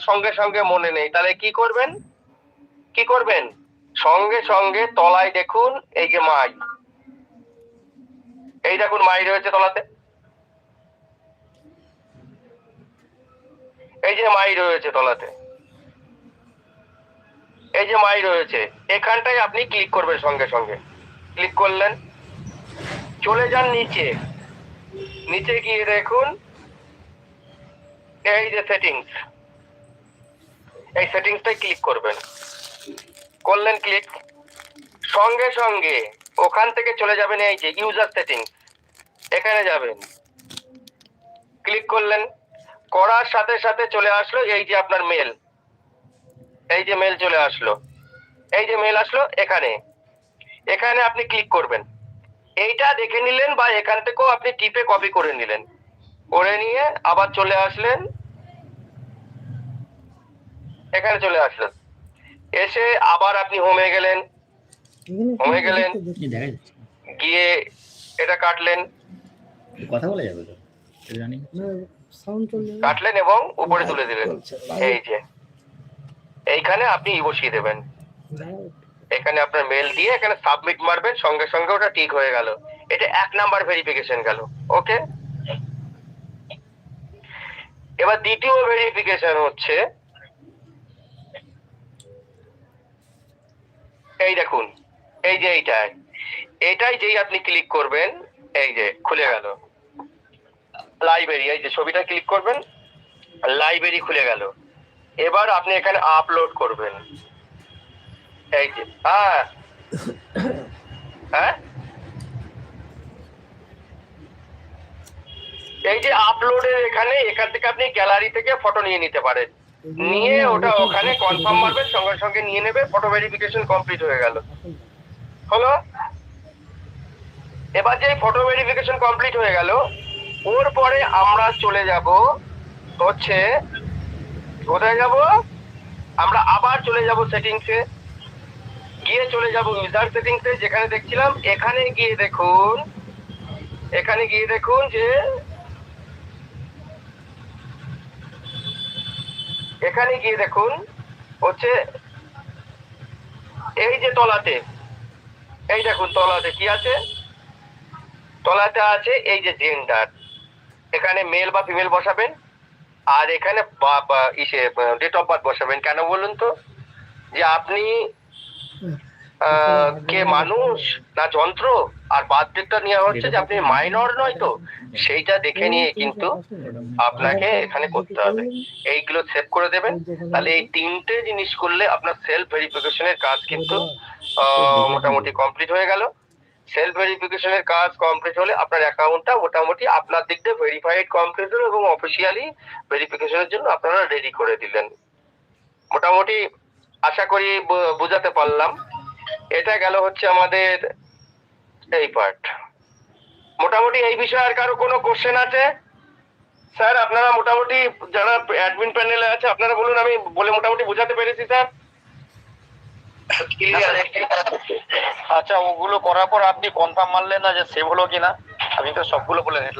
সঙ্গে সঙ্গে মনে নেই। তাহলে কি করবেন? কি করবেন? সঙ্গে সঙ্গে তলায় দেখুন, এই যে মাই। এই দেখুন, মাই রয়েছে তলাতে। এই যে মাই রয়েছে তলাতে। এই যে মাই রয়েছে। এখানটায় আপনি ক্লিক করবেন সঙ্গে সঙ্গে। ক্লিক করলেন। চলে যান নিচে। নিচে গিয়ে দেখুন। এই যে সেটিংস। এই সেটিংসটাই ক্লিক করবেন। করলেন ক্লিক সঙ্গে সঙ্গে ওখান থেকে চলে যাবেন এই যে ইউজার সেটিংস এখানে যাবেন। ক্লিক করলেন। করার সাথে সাথে চলে আসলো এই যে আপনার মেল এই যে মেল চলে আসলো। এই যে মেল আসলো এখানে। এখানে আপনি ক্লিক করবেন। এইটা দেখে নিলেন বা এখান থেকেও আপনি টিপে কপি করে নিলেন। করে নিয়ে আবার চলে আসলেন এখানে চলে আসলেন। এসে আবার আপনি হোমে গেলেন। হয়ে গেলেন। গিয়ে এটা কাটলেন। কথা বলা যাবে তো? জানি। কাটলেন এবং উপরে তুলে দিলেন। এই যে। এইখানে আপনি ই বসিয়ে দেবেন। এখানে আপনার মেল দিয়ে এখানে সাবমিট মারবেন। সঙ্গে সঙ্গে ওটা ঠিক হয়ে গেল। এটা এক নাম্বার ভেরিফিকেশন গেল। ওকে এবার দ্বিতীয় ভেরিফিকেশন হচ্ছে এই দেখুন, এই যে এইটাই এটাই যেই আপনি ক্লিক করবেন, এই যে, খুলে গেল। লাইব্রেরি এই যে ছবিটা ক্লিক করবেন লাইব্রেরি খুলে গেল। এবার আপনি এখানে আপলোড করবেন। এই যে হ্যাঁ। হ্যাঁ? এই যে আপলোডের এখানে, এখান থেকে আপনি গ্যালারি থেকে ফটো নিয়ে নিতে পারেন। নিয়ে ওটা ওখানে কনফার্ম মারবেন সঙ্গে সঙ্গে নিয়ে নেবে ফটো ভেরিফিকেশন কমপ্লিট হয়ে গেল। হলো? এবার যে ফটো ভেরিফিকেশন কমপ্লিট হয়ে গেল ওর পরে আমরা চলে যাব হচ্ছে কোথায় যাব? আমরা আবার চলে যাব সেটিংসে গিয়ে চলে যাব ইউজার সেটিংসে যেখানে দেখছিলাম এখানে গিয়ে দেখুন এখানে গিয়ে দেখুন যে এখানে গিয়ে দেখুন, হচ্ছে এই যে তলাতে, এই দেখুন তলাতে কি আছে? তলাতে আছে এই যে জেন্ডার এখানে মেল বা ফিমেল বসাবেন, আর এখানে ইসে ডেট অফ বার্থ বসাবেন। কেন বলুন তো? যে আপনি কে মানুষ না যন্ত্র? আর বার্থডেটটা নেওয়া হচ্ছে যে আপনি মাইনর নয় তো সেইটা দেখে নিয়ে কিন্তু আপনাকে এখানে করতে হবে। এইগুলো সেভ করে দেবেন। তাহলে এই তিনটে জিনিস করলে আপনার সেলফ ভেরিফিকেশনের কাজ কিন্তু মোটামুটি কমপ্লিট হয়ে গেল। সেলফ ভেরিফিকেশনের কাজ কমপ্লিট হলে আপনার অ্যাকাউন্টটা মোটামুটি আপনার দিক দিয়ে ভেরিফাইড কমপ্লিট হলো এবং অফিসিয়ালি ভেরিফিকেশনের জন্য আপনারা রেডি করে দিলেন। মোটামুটি আশা করি বোঝাতে পারলাম। এটা গেল হচ্ছে আমাদের এই পার্ট মোটামুটি এই বিষয়ে আর কারও কোনো কোশ্চেন আছে? স্যার আপনারা মোটামুটি যারা অ্যাডমিন প্যানেলে আছে, আপনারা বলুন, আমি বলে মোটামুটি বোঝাতে পেরেছি স্যার আচ্ছা ওগুলো করার পর আপনি কনফার্ম মারলেন না যে সেভ হলো কিনা? আমি তো সবগুলো বলে দিলাম।